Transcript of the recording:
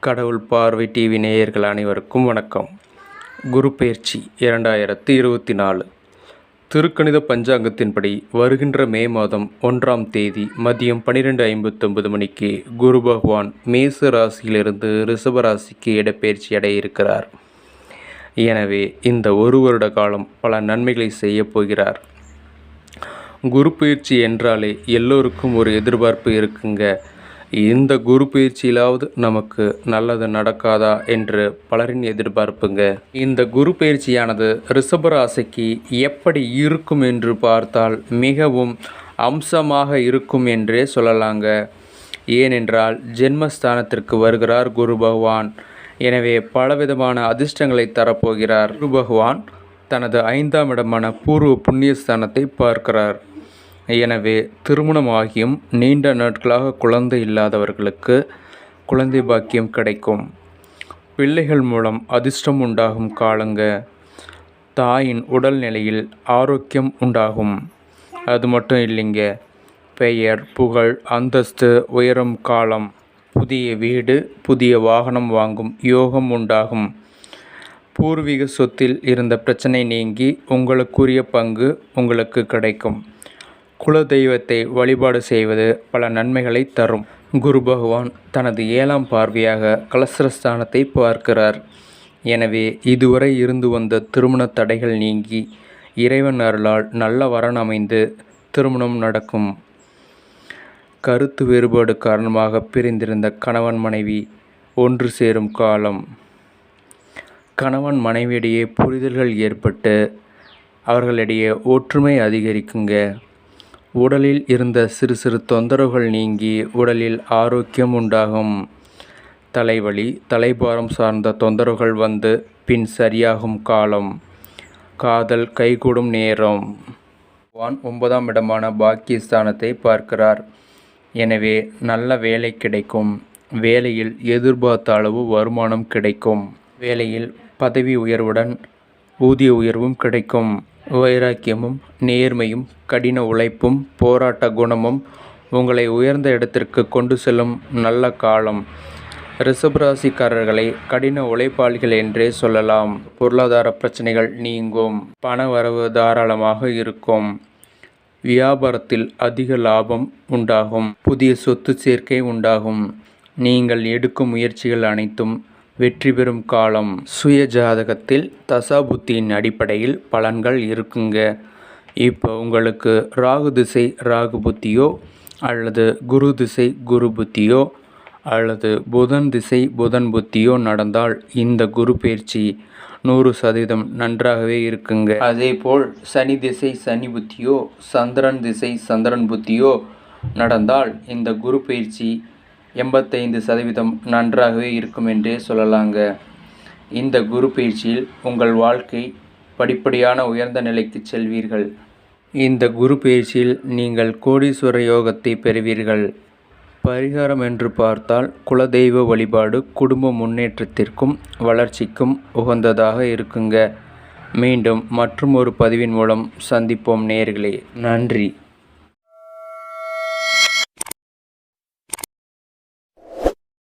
கடவுள் பார்வை டிவி நேயர்கள் அனைவருக்கும் வணக்கம். குரு பயிற்சி இரண்டாயிரத்து இருபத்தி நாலு. திருக்கணித பஞ்சாங்கத்தின்படி வருகின்ற மே மாதம் ஒன்றாம் தேதி மதியம் பன்னிரெண்டு ஐம்பத்தொன்பது மணிக்கு குரு பகவான் மேச ராசியிலிருந்து ரிஷப ராசிக்கு இடப்பெயர்ச்சி அடைய இருக்கிறார். எனவே இந்த ஒரு வருட காலம் பல நன்மைகளை செய்யப் போகிறார். குரு பயிற்சி என்றாலே எல்லோருக்கும் ஒரு எதிர்பார்ப்பு இருக்குங்க. இந்த குரு பயிற்சியிலாவது நமக்கு நல்லது நடக்காதா என்று பலரின் எதிர்பார்ப்புங்க. இந்த குரு பயிற்சியானது ரிஷபராசிக்கு எப்படி இருக்கும் என்று பார்த்தால் மிகவும் அம்சமாக இருக்கும் என்றே சொல்லலாங்க. ஏனென்றால் ஜென்மஸ்தானத்திற்கு வருகிறார் குரு பகவான். எனவே பலவிதமான அதிர்ஷ்டங்களை தரப்போகிறார் குரு பகவான். தனது ஐந்தாம் இடமான பூர்வ புண்ணியஸ்தானத்தை பார்க்கிறார். எனவே திருமணமாகியும் நீண்ட நாட்களாக குழந்தை இல்லாதவர்களுக்கு குழந்தை பாக்கியம் கிடைக்கும். பிள்ளைகள் மூலம் அதிர்ஷ்டம் உண்டாகும் காலங்க. தாயின் உடல்நிலையில் ஆரோக்கியம் உண்டாகும். அது மட்டும் இல்லைங்க. பெயர் புகழ் அந்தஸ்து உயரும் காலம் புதிய வீடு புதிய வாகனம் வாங்கும் யோகம் உண்டாகும். பூர்வீக சொத்தில் இருந்த பிரச்சனை நீங்கி உங்களுக்குரிய பங்கு உங்களுக்கு கிடைக்கும். குலதெய்வத்தை வழிபாடு செய்வது பல நன்மைகளை தரும். குரு பகவான் தனது ஏழாம் பார்வையாக கலசரஸ்தானத்தை பார்க்கிறார். எனவே இதுவரை இருந்து வந்த திருமண தடைகள் நீங்கி இறைவன் அருளால் நல்ல வரன் அமைந்து திருமணம் நடக்கும். கருத்து வேறுபாடு காரணமாக பிரிந்திருந்த கணவன் மனைவி ஒன்று சேரும் காலம். கணவன் மனைவியிடையே புரிதல்கள் ஏற்பட்டு அவர்களிடையே ஒற்றுமை அதிகரிக்குங்க. உடலில் இருந்த சிறு சிறு தொந்தரவுகள் நீங்கி உடலில் ஆரோக்கியம் உண்டாகும். தலைவலி தலைபாரம் சார்ந்த தொந்தரவுகள் வந்து பின் சரியாகும் காலம். காதல் கைகூடும் நேரம். வான் ஒன்பதாம் இடமான பாக்கியஸ்தானத்தை பார்க்கிறார். எனவே நல்ல வேலை கிடைக்கும். வேலையில் எதிர்பார்த்த அளவு வருமானம் கிடைக்கும். வேலையில் பதவி உயர்வுடன் ஊதிய உயர்வும் கிடைக்கும். வைராக்கியமும் நேர்மையும் கடின உழைப்பும் போராட்ட குணமும் உங்களை உயர்ந்த இடத்திற்கு கொண்டு செல்லும் நல்ல காலம். ரிஷபராசிக்காரர்களை கடின உழைப்பாளிகள் என்றே சொல்லலாம். பொருளாதார பிரச்சனைகள் நீங்கும். பண வரவு தாராளமாக இருக்கும். வியாபாரத்தில் அதிக லாபம் உண்டாகும். புதிய சொத்து சேர்க்கை உண்டாகும். நீங்கள் எடுக்கும் முயற்சிகள் அனைத்தும் வெற்றி பெறும் காலம். சுய ஜாதகத்தில் தசாபுத்தியின் அடிப்படையில் பலன்கள் இருக்குங்க. இப்போ உங்களுக்கு ராகு திசை ராகு புத்தியோ அல்லது குரு திசை குரு புத்தியோ அல்லது புதன் திசை புதன் புத்தியோ நடந்தால் இந்த குரு பயிற்சி நூறு சதவீதம் நன்றாகவே இருக்குங்க. அதே போல் சனி திசை சனி புத்தியோ சந்திரன் திசை சந்திரன் புத்தியோ நடந்தால் இந்த குரு பயிற்சி எண்பத்தைந்து சதவீதம் நன்றாகவே இருக்கும் என்றே சொல்லலாங்க. இந்த குரு பயிற்சியில் உங்கள் வாழ்க்கை படிப்படியான உயர்ந்த நிலைக்கு செல்வீர்கள். இந்த குரு பயிற்சியில் நீங்கள் கோடீஸ்வர யோகத்தை பெறுவீர்கள். பரிகாரம் என்று பார்த்தால் குலதெய்வ வழிபாடு குடும்ப முன்னேற்றத்திற்கும் வளர்ச்சிக்கும் உகந்ததாக இருக்குங்க. மீண்டும் மற்றும் ஒரு பதிவின் மூலம் சந்திப்போம் நேர்களே. நன்றி.